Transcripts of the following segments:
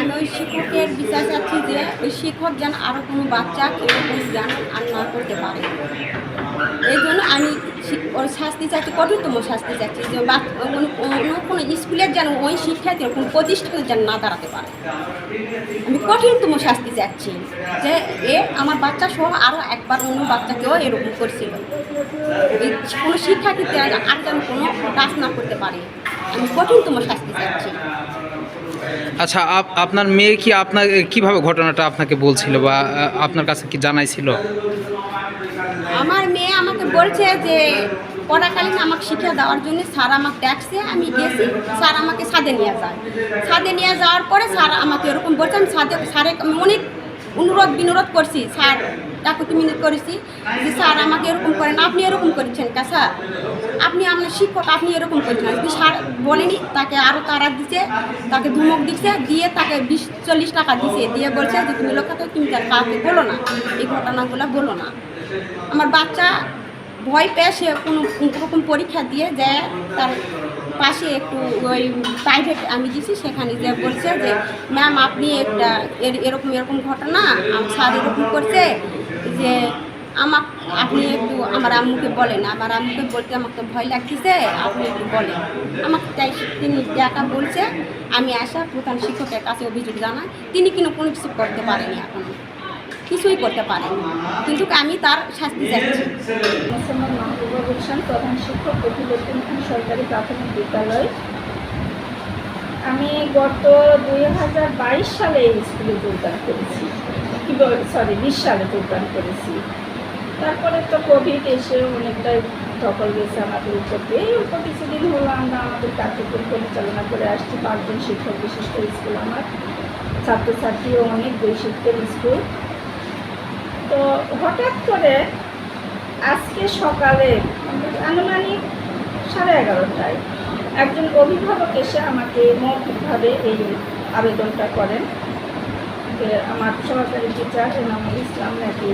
আমি ওই শিক্ষকের বিচার চাচ্ছি যে ওই শিক্ষক যেন আরও কোনো বাচ্চা এরকম যেন আর না করতে পারে। এই জন্য আমি ওর শাস্তি চাচ্ছি কঠোরতম শাস্তি চাচ্ছি যে অন্য কোনো স্কুলের যেন ওই শিক্ষার্থী কোনো প্রতিষ্ঠানে যেন না দাঁড়াতে পারে। আমি কঠিনতম শাস্তি চাচ্ছি যে এ আমার বাচ্চা সহ আরও একবার অন্য বাচ্চাকেও এরকম করছিল। কোনো শিক্ষার্থীতে আর যেন কোনো কাজ না করতে পারে। আমি কঠিনতম শাস্তি চাচ্ছি আচ্ছা আপ- আপনার মেয়ে কি আপনার, কীভাবে ঘটনাটা আপনাকে বলছিল বা আপনার কাছে কি জানাইছিল? আমার মেয়ে আমাকে বলছে যে পড়াকালীন আমাকে শিক্ষা দেওয়ার জন্য স্যার আমাকে ডাকছে, আমি গেছি, স্যার আমাকে ছাদে নিয়ে যায়। ছাদে নিয়ে যাওয়ার পরে স্যার আমাকে এরকম বলছে, আমি সাদে স্যারে অনেক অনুরোধ বিনোরোধ করছি, স্যার। ডাকুতি মিনিট করেছি যে, স্যার, আমাকে এরকম করেন, আপনি এরকম করছেন কা, স্যার? আপনি আপনার শিক্ষক, আপনি এরকম করছেন। কিন্তু স্যার বলেনি, তাকে আরও তারা দিচ্ছে তাকে ধমক দিচ্ছে দিয়ে তাকে বিশ চল্লিশ টাকা দিছে, দিয়ে বলছে যে, তুমি লোকাতে তুমি তার কাউকে বলো না, এই ঘটনাগুলো বলো না। আমার বাচ্চা ভয় পেয়ে সে কোনো রকম পরীক্ষা দিয়ে যায়, তার পাশে একটু ওই প্রাইভেট আমি দিছি সেখানে যে বলছে যে, ম্যাম, আপনি একটা এর- এরকম এরকম ঘটনা, স্যার এরকম করছে যে আমাক আপনি একটু আমার আম্মুকে বলেন। আমার আম্মুকে বলতে আমাকে তো ভয় লাগতেছে, আপনি একটু বলেন। আমাকে তাই তিনি ডাকা বলছে, আমি আসা প্রধান শিক্ষকের কাছে অভিযোগ জানাই। তিনি কিন্তু কোনো কিছু করতে পারেনি এখন। কিছুই করতে পারেনি। কিন্তু আমি তার শাস্তি চাচ্ছি মাহবুবা গুলশান প্রধান শিক্ষক খান সরকারি প্রাথমিক বিদ্যালয়। আমি গত দুই হাজার বাইশ সালে স্কুলে যোগদান করেছি। সরি বিশ সালে যোগদান করেছি। তারপরে তো কোভিড এসে অনেকটাই দখল গেছে আমাদের উপর এই অল্প কিছুদিন হলো আমরা আমাদের কার্যক্রম পরিচালনা করে আসছি পাঁচজন শিক্ষক বিশিষ্ট স্কুল আমার। ছাত্রছাত্রীও অনেক বৈশিষ্ট্যের স্কুল। তো হঠাৎ করে আজকে সকালে আনুমানিক সাড়ে এগারোটায় একজন অভিভাবক এসে আমাকে মৌখিকভাবে এই আবেদনটা করেন। যে আমার সহকারী টিচার এনামুল ইসলাম নাকি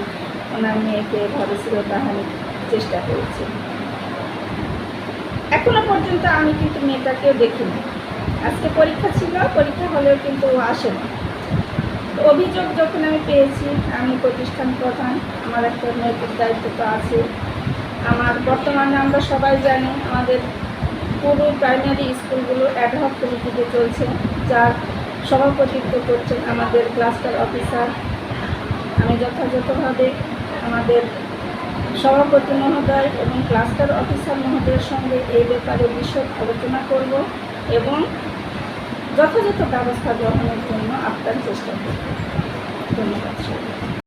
ওনার মেয়েকে এভাবে শ্রীতাহানির চেষ্টা করেছে। এখনও পর্যন্ত আমি কিন্তু মেয়েটাকেও দেখিনি। আজকে পরীক্ষা ছিল, পরীক্ষা হলেও কিন্তু ও আসেনি। অভিযোগ যখন আমি পেয়েছি, আমি প্রতিষ্ঠান প্রধান, আমার একটা নৈতিক দায়িত্ব তো আছে। আমার বর্তমানে আমরা সবাই জানি, আমাদের পুরো প্রাইমারি স্কুলগুলো অ্যাডহক কমিটিতে চলছে, যার সভাপতিত্ব করছেন আমাদের ক্লাস্টার অফিসার আমি যথাযথভাবে আমাদের সভাপতি মহোদয় এবং ক্লাস্টার অফিসার মহোদয়ের সঙ্গে এই ব্যাপারে বিশদ আলোচনা করব এবং যথাযথ ব্যবস্থা গ্রহণের জন্য আপনার চেষ্টা করব ধন্যবাদ।